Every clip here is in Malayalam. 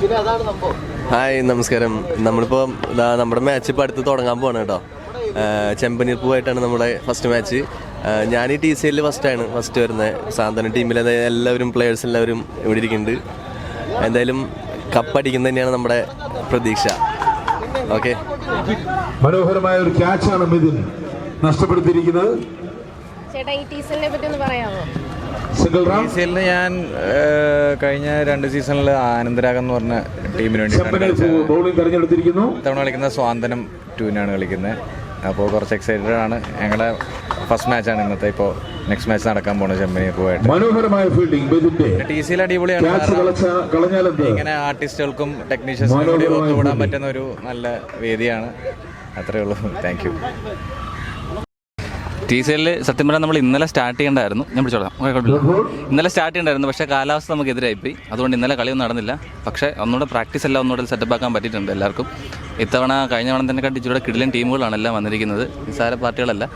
ഹായ് നമസ്കാരം. നമ്മളിപ്പോൾ നമ്മുടെ മാച്ച് ഇപ്പോൾ അടുത്ത് തുടങ്ങാൻ പോവാണ് കേട്ടോ. ചെമ്പനീർ പൂവായിട്ടാണ് നമ്മുടെ ഫസ്റ്റ് മാച്ച് ഞാൻ ഈ ടി സി എല്ലിൽ ഫസ്റ്റാണ് ഫസ്റ്റ് വരുന്നത് സാന്ത്വന ടീമിലെ എല്ലാവരും പ്ലെയേഴ്സ് എല്ലാവരും ഇവിടെ ഇരിക്കുന്നുണ്ട്. എന്തായാലും കപ്പടിക്കുന്നത് തന്നെയാണ് നമ്മുടെ പ്രതീക്ഷ. ഓക്കെ മനോഹരമായ ഒരു ക്യാച്ചാണ് മിഥുൻ. നഷ്ടപ്പെടുത്തിയിരിക്കുന്നത്. ചേട്ടാ ഈ ടീസലിനെ പറ്റി ഒന്ന് പറയാമോ? ഞാൻ കഴിഞ്ഞ രണ്ട് സീസണിൽ ആനന്ദരാഗം എന്ന് പറഞ്ഞ ടീമിന് വേണ്ടി തവണ കളിക്കുന്ന സ്വാന്തനം ടൂവിനാണ് കളിക്കുന്നത്. അപ്പോൾ കുറച്ച് എക്സൈറ്റഡ് ആണ്. ഞങ്ങളുടെ ഫസ്റ്റ് മാച്ചാണ് ഇന്നത്തെ. ഇപ്പോൾ നെക്സ്റ്റ് മാച്ച് നടക്കാൻ പോണ ചെമ്പനി പോയിട്ട് മനോഹരമായ ഫീൽഡിംഗ് ടി സിയിൽ അടിപൊളിയാണ്. ഇങ്ങനെ ആർട്ടിസ്റ്റുകൾക്കും ടെക്നീഷ്യൻസിനും കൂടി ഒത്തുകൂടാൻ പറ്റുന്ന ഒരു നല്ല വേദിയാണ്. അത്രേ ഉള്ളൂ. താങ്ക് യു ടി സി എല്ലിൽ സത്യം പറഞ്ഞാൽ നമ്മൾ ഇന്നലെ സ്റ്റാർട്ട് ചെയ്യണ്ടായിരുന്നു. ഞാൻ പിടിച്ചോളാം. ഇന്നലെ സ്റ്റാർട്ട് ചെയ്യണ്ടായിരുന്നു പക്ഷേ കാലാവസ്ഥ നമുക്ക് എതിരായിപ്പോയി. അതുകൊണ്ട് ഇന്നലെ കളിയൊന്നും നടന്നില്ല. പക്ഷേ ഒന്നുകൂടെ പ്രാക്ടീസ് എല്ലാം ഒന്നുകൂടെ സെറ്റപ്പ് ആക്കാൻ പറ്റിയിട്ടുണ്ട് എല്ലാവർക്കും. ഇത്തവണ കഴിഞ്ഞ തവണ തന്നെ കണ്ടിട്ട് ഇവിടെ കിടിലൻ ടീമുകളാണ് എല്ലാം വന്നിരിക്കുന്നത്. നിസ്സാര പാർട്ടികളല്ല.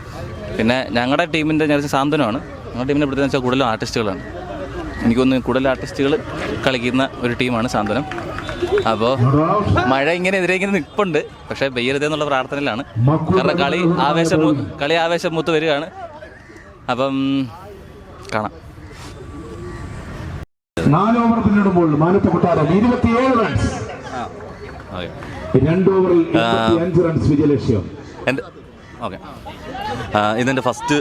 പിന്നെ ഞങ്ങളുടെ ടീമിന്റെ ഞാൻ സാന്ത്വനമാണ്. ഞങ്ങളുടെ ടീമിന്റെ പ്രത്യേകത വെച്ചാൽ കൂടുതലും ആർട്ടിസ്റ്റുകളാണ്. എനിക്കൊന്ന് കൂടുതൽ ആർട്ടിസ്റ്റുകൾ കളിക്കുന്ന ഒരു ടീമാണ് സാന്ത്വനം. അപ്പോൾ മഴ ഇങ്ങനെ എതിരെ ഇങ്ങനെ നിൽപ്പുണ്ട് പക്ഷേ പെയ്യരുത് എന്നുള്ള പ്രാർത്ഥനയിലാണ്. കാരണം കളി ആവേശം കളി ആവേശം മൂത്ത് വരികയാണ്. അപ്പം കാണാം. നാല് ഓവർ പിന്നിടുമ്പോൾ മാനത്ത കൊട്ടാരം ഇരുപത്തിയേഴ് റൺസ് രണ്ട് ഓവറിൽ അഞ്ച് റൺസ് വിജയലക്ഷ്യം. ഓക്കെ. ഇതെന്റെ ഫസ്റ്റ്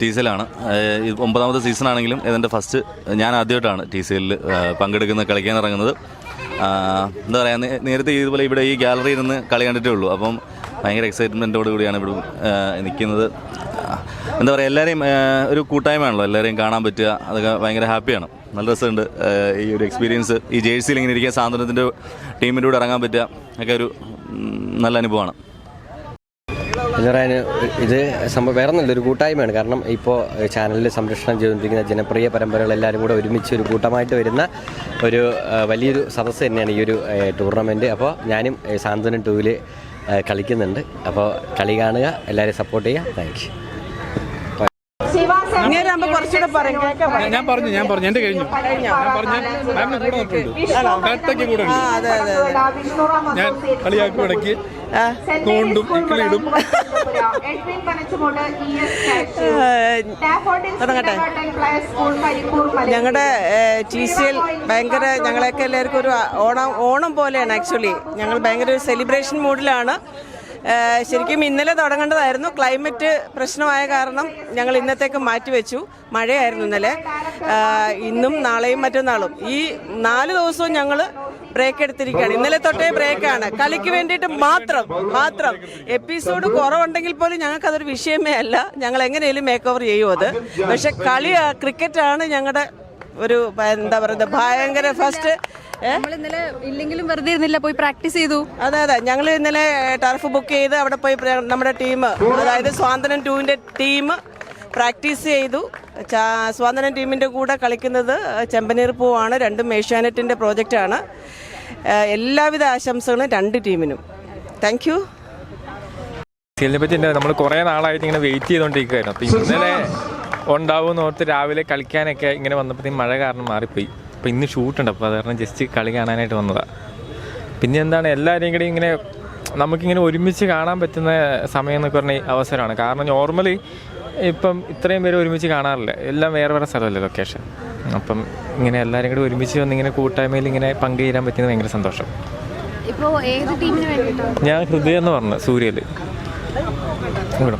ടി സി എല്ലാണ് ഒമ്പതാമത്തെ സീസൺ ആണെങ്കിലും ഇതെന്റെ ഫസ്റ്റ് ഞാൻ ആദ്യമായിട്ടാണ് ടി സി എല്ലിൽ പങ്കെടുക്കുന്ന കളിക്കാൻ ഇറങ്ങുന്നത്. എന്താ പറയുക നേരത്തെ ഇതുപോലെ ഇവിടെ ഈ ഗാലറിയിൽ നിന്ന് കളി കണ്ടിട്ടേ ഉള്ളൂ. അപ്പം ഭയങ്കര എക്സൈറ്റ്മെന്റോട് കൂടിയാണ് ഇവിടെ നിൽക്കുന്നത്. എന്താ പറയുക എല്ലാവരെയും ഒരു കൂട്ടായ്മയാണല്ലോ. എല്ലാവരെയും കാണാൻ പറ്റുക അതൊക്കെ ഭയങ്കര ഹാപ്പിയാണ്. നല്ല രസമുണ്ട് ഈ ഒരു എക്സ്പീരിയൻസ് ഈ ജേഴ്സിയിൽ ഇങ്ങനെ ഇരിക്കുക സാന്ത്വനത്തിന്റെ ടീമിന്റെ കൂടെ ഇറങ്ങാൻ പറ്റുക ഒക്കെ ഒരു നല്ല അനുഭവമാണ്. എന്ന് പറയാൻ ഇത് സംഭവം വേറെ ഒന്നുമില്ല ഒരു കൂട്ടായ്മയാണ്. കാരണം ഇപ്പോൾ ചാനലിൽ സംരക്ഷണം ചെയ്തുകൊണ്ടിരിക്കുന്ന ജനപ്രിയ പരമ്പരകളെല്ലാവരും കൂടെ ഒരുമിച്ച് ഒരു കൂട്ടമായിട്ട് വരുന്ന ഒരു വലിയൊരു സദസ്സ് തന്നെയാണ് ഈ ഒരു ടൂർണമെന്റ് അപ്പോൾ ഞാനും സാന്ത്വനം ടൂവിൽ കളിക്കുന്നുണ്ട്. അപ്പോൾ കളി കാണുക എല്ലാവരെയും സപ്പോർട്ട് ചെയ്യുക. താങ്ക് ഇങ്ങനെ ആകുമ്പോ കുറച്ചുകൂടെ പറയും. ഞാൻ പറഞ്ഞു ഞാൻ പറഞ്ഞു. എന്റെ കഴിഞ്ഞു? ഞാൻ പറഞ്ഞു മാമിന് കൂടെ നിൽക്കുന്നുണ്ട് കട്ടയ്ക്ക് കൂടെ ഉണ്ട്. അതെ അതെ ഞാൻ കളിയാക്കി ഇടയ്ക്ക്. തോണ്ടും തുടങ്ങട്ടെ. ഞങ്ങളുടെ ടി. സി എൽ ഭയങ്കര ഞങ്ങളെയൊക്കെ എല്ലാവർക്കും ഒരു ഓണം ഓണം പോലെയാണ് ആക്ച്വലി ഞങ്ങൾ ഭയങ്കര ഒരു സെലിബ്രേഷൻ മൂഡിലാണ് ശരിക്കും ഇന്നലെ തുടങ്ങേണ്ടതായിരുന്നു ക്ലൈമറ്റ് പ്രശ്നമായ കാരണം ഞങ്ങൾ ഇന്നത്തേക്ക് മാറ്റിവെച്ചു. മഴയായിരുന്നു ഇന്നലെ. ഇന്നും നാളെയും മറ്റന്നാളും. ഈ നാല് ദിവസവും ഞങ്ങൾ ബ്രേക്ക് എടുത്തിരിക്കുകയാണ്. ഇന്നലെ തൊട്ടേ ബ്രേക്കാണ് കളിക്ക് വേണ്ടിയിട്ട് മാത്രം മാത്രം. എപ്പിസോഡ് കുറവുണ്ടെങ്കിൽ പോലും ഞങ്ങൾക്ക് അതൊരു വിഷയമേ അല്ല. ഞങ്ങൾ എങ്ങനെയും മേക്ക് ഓവർ ചെയ്യും അത്. പക്ഷെ കളി ക്രിക്കറ്റാണ് ഞങ്ങളുടെ ഒരു എന്താ പറയുക ഭയങ്കര ഫസ്റ്റ് നമ്മൾ ഇന്നലെ ഇല്ലെങ്കിലും വെറുതെ ഇരുന്നില്ല പോയി പ്രാക്ടീസ് ചെയ്തു. അതെ അതെ. ഞങ്ങൾ ഇന്നലെ ടർഫ് ബുക്ക് ചെയ്ത് അവിടെ പോയി നമ്മുടെ ടീം അതായത് സ്വാതന്ത്ര്യം ടൂവിന്റെ ടീം പ്രാക്ടീസ് ചെയ്തു. സ്വാതന്ത്ര്യം ടീമിന്റെ കൂടെ കളിക്കുന്നത് ചെമ്പനീർ പൂവാണ്. രണ്ടും പ്രോജക്റ്റ് ആണ്. എല്ലാവിധ ആശംസകളും രണ്ട് ടീമിനും. താങ്ക് യു സീലിനെ പറ്റി നമ്മൾ കുറേ നാളായിട്ട് ഇങ്ങനെ വെയിറ്റ് ചെയ്തുകൊണ്ടിരിക്കുകയായിരുന്നു അപ്പോൾ ഇന്നലെ ഉണ്ടാവും ഓർത്ത് രാവിലെ കളിക്കാനൊക്കെ ഇങ്ങനെ വന്നപ്പോഴത്തേക്കും മഴ കാരണം മാറിപ്പോയി. അപ്പോൾ ഇന്ന് ഷൂട്ടുണ്ട് അപ്പോൾ അത് കാരണം ജസ്റ്റ് കളി കാണാനായിട്ട് വന്നതാണ് പിന്നെ എന്താണ് എല്ലാവരെയും കൂടി ഇങ്ങനെ നമുക്കിങ്ങനെ ഒരുമിച്ച് കാണാൻ പറ്റുന്ന സമയം എന്നൊക്കെ പറഞ്ഞ അവസരമാണ്. കാരണം നോർമലി ഇപ്പം ഇത്രയും പേര് ഒരുമിച്ച് കാണാറില്ല. എല്ലാം വേറെ വേറെ സ്ഥലമല്ലേ ലൊക്കേഷൻ അപ്പം ഇങ്ങനെ എല്ലാവരും കൂടി ഒരുമിച്ച് വന്ന് ഇങ്ങനെ കൂട്ടായ്മയിൽ ഇങ്ങനെ പങ്കുചേരാൻ പറ്റുന്നത് ഭയങ്കര സന്തോഷം. ഞാൻ ഹൃദയം എന്ന് പറഞ്ഞു സൂര്യയിൽ ഇവിടെ